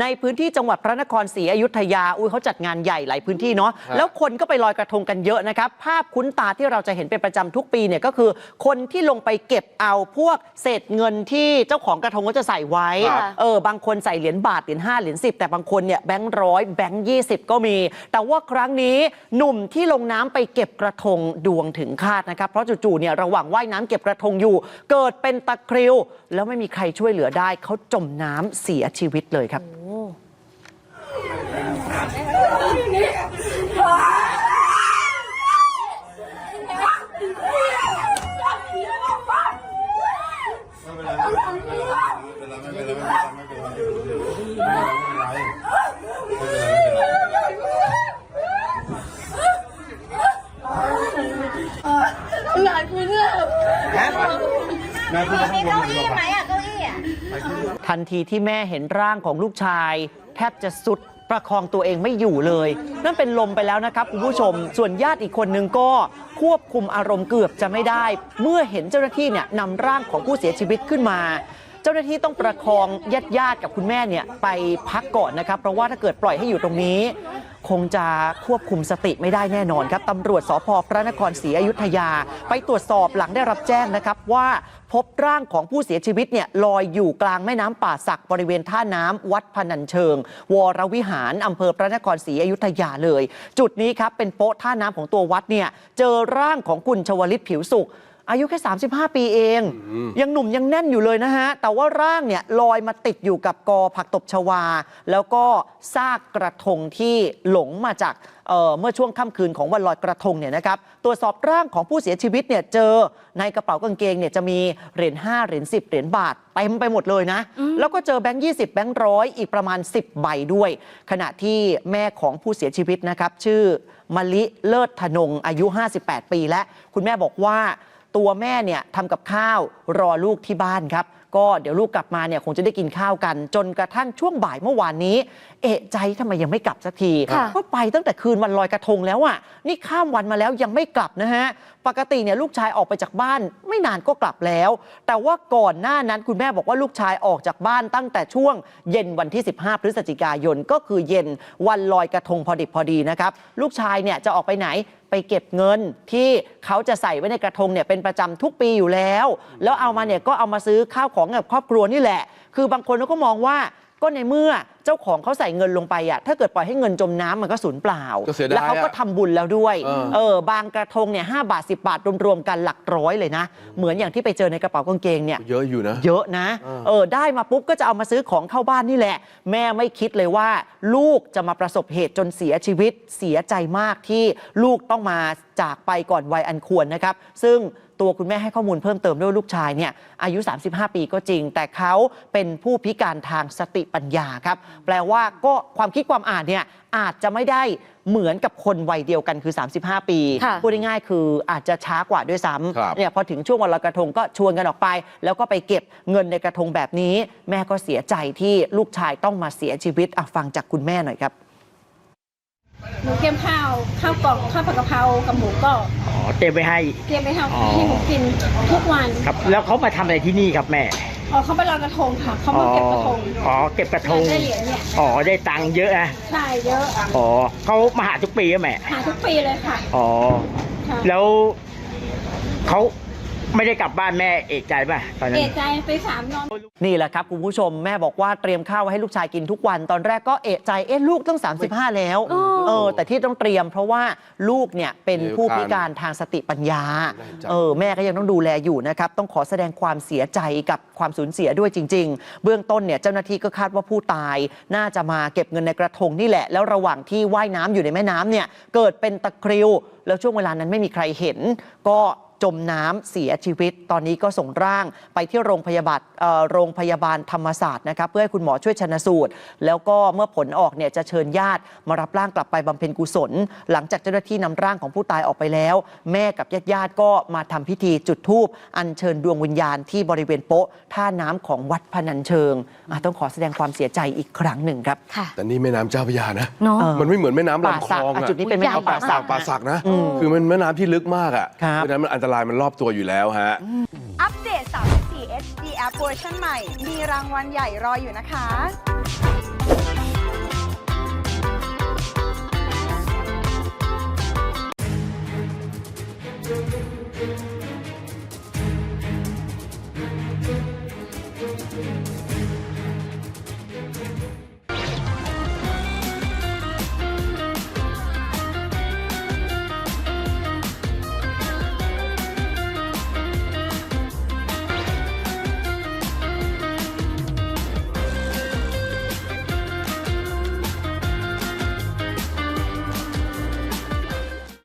ในพื้นที่จังหวัดพระนครศรีอยุธยา อุ้ยเขาจัดงานใหญ่หลายพื้นที่เนาะ แล้วคนก็ไปลอยกระทงกันเยอะนะครับ ภาพคุ้นตาที่เราจะเห็นเป็นประจำทุกปีเนี่ยก็คือ คนที่ลงไปเก็บเอาพวกเศษเงินที่เจ้าของกระทงก็จะใส่ไว้ครับเออ บางคนใส่เหรียญบาท เหรียญห้าเหรียญสิบแต่บางคนเนี่ยแบงค์ร้อยแบงค์ยี่สิบก็มี แต่ว่าครั้งนี้หนุ่มที่ลงน้ำไปเก็บกระทงดวงถึงคาดนะครับ เพราะจู่ๆ เนี่ยระหว่างว่ายน้ำเก็บกระทงอยู่ เกิดเป็นตะคริว แล้วไม่มีใครช่วยเหลือได้เขาจมน้ำเสียชีวิตเลยครับ ไม่เป็นไร ไม่เป็นไรไม่เป็นไรไม่เป็นไรไม่เป็นไรไม่เป็นไรไม่เป็นไรไม่เป็นไรไม่เป็นไรหลานคุณเนี่ยนายคุณมาข้างบนเก้าดีอี้กว่าไหมอะเก้าอี้อะทันทีที่แม่เห็นร่างของลูกชายแทบจะสุดประคองตัวเองไม่อยู่เลยนั่นเป็นลมไปแล้วนะครับคุณผู้ชมส่วนญาติอีกคนนึงก็ ควบคุมอารมณ์เกือบจะไม่ได้ เมื่อเห็นเจ้าหน้าที่เนี่ยนำร่างของผู้เสียชีวิตขึ้นมา เจ้าหน้าที่ต้องประคองญาติญาติกับคุณแม่เนี่ยไปพักก่อนนะครับ เพราะว่าถ้าเกิดปล่อยให้อยู่ตรงนี้ คงจะควบคุมสติไม่ได้แน่นอนครับตำรวจสพพระนครศรีอยุธยา ไปตรวจสอบหลังได้รับแจ้งนะครับว่าพบร่างของผู้เสียชีวิตเนี่ยลอยอยู่กลางแม่น้ำป่าสักบริเวณท่าน้ำวัดพนัญเชิง วรวิหารอำเภอพระนครศรีอยุธยาเลย จุดนี้ครับเป็นโป๊ะท่าน้ำของตัววัดเนี่ยเจอร่างของคุณชวลิตผิวสุข อายุแค่ 35 ปีเอง ยังหนุ่มยังแน่นอยู่เลยนะฮะ แต่ว่าร่างเนี่ยลอยมาติดอยู่กับกอผักตบชวา แล้วก็ซากกระทงที่หลงมาจากเอ่อเมื่อช่วงค่ำคืนของวันลอยกระทงเนี่ยนะครับตรวจสอบร่างของผู้เสียชีวิตเนี่ยเจอในกระเป๋ากางเกงเนี่ยจะมีเหรียญ5เหรียญ10เหรียญบาทเต็มไปหมดเลยนะ แล้วก็เจอแบงค์20 แบงค์ร้อยอีกประมาณ 10 ใบด้วย ขณะที่แม่ของผู้เสียชีวิตนะครับชื่อมะลิเลิศธนงอายุ 58 ปีและคุณแม่บอกว่า ตัวแม่เนี่ยทำกับข้าวรอลูกที่บ้านครับ ก็เดี๋ยวลูกกลับมาเนี่ยคงจะได้กินข้าวกัน จนกระทั่งช่วงบ่ายเมื่อวานนี้ เอะใจทำไมยังไม่กลับสักทีค่ะก็ไปตั้งแต่คืนวันลอยกระทงแล้วอะนี่ข้ามวันมาแล้วยังไม่กลับนะฮะปกติเนี่ยลูกชายออกไปจากบ้าน ไม่นานก็กลับแล้ว แต่ว่าก่อนหน้านั้นคุณแม่บอกว่าลูกชายออกจากบ้านตั้งแต่ช่วงเย็นวันที่ 15 พฤศจิกายนก็คือเย็นวันลอยกระทงพอดิบพอดีนะครับลูกชายเนี่ยจะออกไปไหนไปเก็บเงินที่เขาจะใส่ไว้ในกระทงเนี่ยเป็นประจำทุกปีอยู่แล้ว แล้วเอามาเนี่ยก็เอามาซื้อข้าวของกับครอบครัวนี่แหละ คือบางคนเขาก็มองว่า ก็ในเมื่อเจ้าของเขาใส่เงินลงไปอะถ้าเกิดปล่อยให้เงินจมน้ำมันก็สูญเปล่า ก็เสียดายแล้วเขาก็อะทำบุญแล้วด้วยเออ เออบางกระทงเนี่ยหบาท 10 บาท รวมๆกันหลักร้อยเลยนะ เหมือนอย่างที่ไปเจอในกระเป๋ากางเกงเนี่ย เยอะอยู่นะ เยอะนะเออ เออได้มาปุ๊บก็จะเอามาซื้อของเข้าบ้านนี่แหละ แม่ไม่คิดเลยว่า ลูกจะมาประสบเหตุจนเสียชีวิตเสียใจมากที่ลูกต้องมาจากไปก่อนวัยอันควรนะครับ ซึ่งตัวคุณแม่ให้ข้อมูลเพิ่มเติมด้วยว่าลูกชายเนี่ยอายุ 35 ปีก็จริง แต่เขาเป็นผู้พิการทางสติปัญญาครับ แปลว่าก็ความคิดความอ่านเนี่ยอาจจะไม่ได้เหมือนกับคนวัยเดียวกันคือ 35 ปี ค่ะพูดง่ายๆคืออาจจะช้ากว่าด้วยซ้ครับำเนี่ยพอถึงช่วงวันลอยกระทงก็ชวนกันออกไป แล้วก็ไปเก็บเงินในกระทงแบบนี้ แม่ก็เสียใจที่ลูกชายต้องมาเสียชีวิตอะฟังจากคุณแม่หน่อยครับ หนูเตรียมข้าวข้าวกล่องข้าวผัดกะเพรากับหมูกรอบอ๋อเตรียมไว้ให้ เตรียมไปทอ๋อำให้หนูกินทุกวันครับ แล้วเขามาทำอะไรที่นี่ครับแม่ อ๋อเขาไปลอยกระทงค่ะเขามาเก็บกระทงอ๋อเก็บกระทง ได้เหรียญเนี่ยอ๋อได้ตังค์เยอะนะใช่เยอะอ๋อเขามาหาทุกปีอะแม่ หาทุกปีเลยค่ะอ๋อ ค่ะแล้วเขา ไม่ได้กลับบ้านแม่เอกใจป่ะตอนนั้เอนกใจไปสามนอนนี่แหละครับคุณผู้ชมแม่บอกว่าเตรียมข้าวไว้ให้ลูกชายกินทุกวันตอนแรกก็เอะใจเอ๊ะลูกต้อง35 แล้วเออแต่ที่ต้องเตรียมเพราะว่าลูกเนี่ยเป็นผู้พิการทางสติปัญญาเออแม่ก็ยังต้องดูแลอยู่นะครับต้องขอแสดงความเสียใจกับความสูญเสียด้วยจริง ๆ เบื้องต้นเนี่ยเจ้าหน้าที่ก็คาดว่าผู้ตาย น่าจะมาเก็บเงินในกระทงนี่แหละ แล้วระหว่างที่ว่ายน้ำอยู่ในแม่น้ำเนี่ยเกิดเป็นตะคริว แล้วช่วงเวลานั้นไม่มีใครเห็น ก็ จมน้ำเสียชีวิต ตอนนี้ก็ส่งร่างไปที่โรงพยาบาลเอ่อโรงพยาบาลธรรมศาสตร์นะครับเพื่อให้คุณหมอช่วยชนสูตร แล้วก็เมื่อผลออกเนี่ยจะเชิญญาติมารับร่างกลับไปบำเพ็ญกุศล หลังจากเจ้าหน้าที่นำร่างของผู้ตายออกไปแล้ว แม่กับญาติญาติๆก็มาทำพิธีจุดธูปอัญเชิญดวงวิญญาณที่บริเวณโป๊ะท่าน้ำของวัดพนัญเชิงอะต้องขอแสดงความเสียใจอีกครั้งหนึ่งครับค่ะแต่นี่แม่น้ำเจ้าพระยานะเนาะเออมันไม่เหมือนแม่น้ำป่าลำคสัลกองอะอะจุดนี้เป็นแม่น้ำป่าป่าสัสักกป่าสักนะอืมคือมันแม่น้ำที่ลึกมากอะครับเพราะฉะนั้นมันอันตรายมันรอบตัวอยู่แล้วฮะ อัปเดต 34 HD App เวอร์ชันใหม่ มีรางวัลใหญ่รออยู่นะคะ